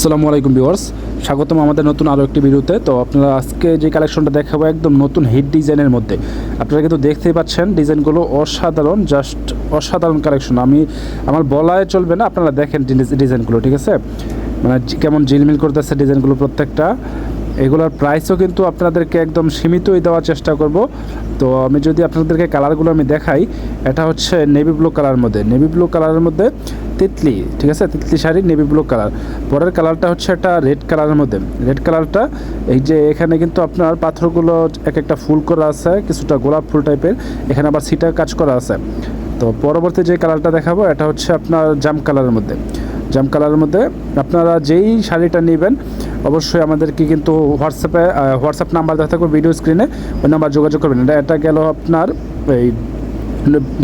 আসসালামু আলাইকুম ভিউয়ার্স। স্বাগতম আমাদের নতুন আরও একটি ভিডিওতে। তো আপনারা আজকে যে কালেকশনটা দেখাবো একদম নতুন হিট ডিজাইনের মধ্যে। আপনারা কিন্তু দেখতেই পাচ্ছেন ডিজাইনগুলো অসাধারণ, জাস্ট অসাধারণ কালেকশন। আমি আমার বলায় চলবে না, আপনারা দেখেন ডিজাইনগুলো, ঠিক আছে? মানে কেমন ঝিলমিল করতেছে ডিজাইনগুলো প্রত্যেকটা। এগুলোর প্রাইসও কিন্তু আপনাদেরকে একদম সীমিতই দেওয়ার চেষ্টা করব। তো আমি যদি আপনাদেরকে কালারগুলো আমি দেখাই, এটা হচ্ছে নেভি ব্লু কালার মধ্যে। নেভি ব্লু কালারের মধ্যে তিতলি, ঠিক আছে? Titli sari navy blue colour পরের কালারটা হচ্ছে একটা রেড কালারের মধ্যে। রেড কালারটা এই যে এখানে কিন্তু আপনার পাথরগুলো এক একটা ফুল করা আছে, কিছুটা গোলাপ ফুল টাইপের এখানে আবার সিটা কাজ করা আছে। তো পরবর্তী যে কালারটা দেখাবো, এটা হচ্ছে আপনার জাম কালারের মধ্যে। জাম কালারের মধ্যে আপনারা যেই শাড়িটা নেবেন, অবশ্যই আমাদেরকে কিন্তু হোয়াটসঅ্যাপে হোয়াটসঅ্যাপ নাম্বার দেখা থাকবে ভিডিও স্ক্রিনে ওই নাম্বার যোগাযোগ করবেন। এটা এটা গেল আপনার, এই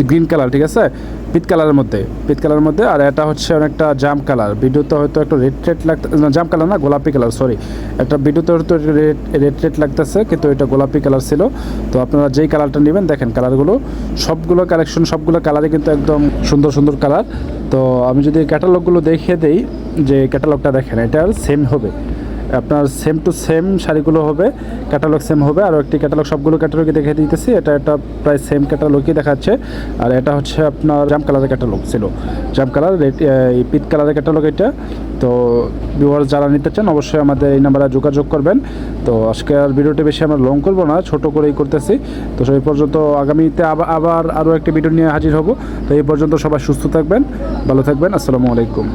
গ্রিন কালার ঠিক আছে? পিত কালারের মধ্যে পিত কালারের মধ্যে, আর এটা হচ্ছে অনেকটা জাম কালার ভিডিওতে হয়তো একটু রেড রেড লাগতে জাম কালার না, গোলাপি কালার সরি একটা ভিডিওতে হয়তো রেড রেড রেড লাগতেছে, কিন্তু এটা গোলাপি কালার ছিল। তো আপনারা যেই কালারটা নেবেন, দেখেন কালারগুলো সবগুলো কালেকশন সবগুলো কালারই কিন্তু একদম সুন্দর সুন্দর কালার তো আমি যদি ক্যাটালগুলো দেখিয়ে দেই, যে ক্যাটালগটা দেখেন এটা সেম হবে। আপনার সেম টু সেম শাড়িগুলো হবে ক্যাটালগ সেম হবে। আর একটি ক্যাটালগ সবগুলো ক্যাটালগে দেখে দিতেছি। এটা একটা প্রায় সেম ক্যাটালগই দেখাচ্ছে। আর এটা হচ্ছে আপনার জাম কালারের ক্যাটালগ ছিল। জাম কালার এই পিট কালারের ক্যাটালগ এটা। তো ভিউয়ার যারা নিতে চান, অবশ্যই আমাদের এই নাম্বারে যোগাযোগ করবেন। তো আজকে আর ভিডিওটি বেশি আমরা লং করব না, ছোট করেই করতেছি। তো সেই পর্যন্ত আগামীতে আবার আরও একটি ভিডিও নিয়ে হাজির হব। তো এই পর্যন্ত সবাই সুস্থ থাকবেন, ভালো থাকবেন। আসসালামু আলাইকুম।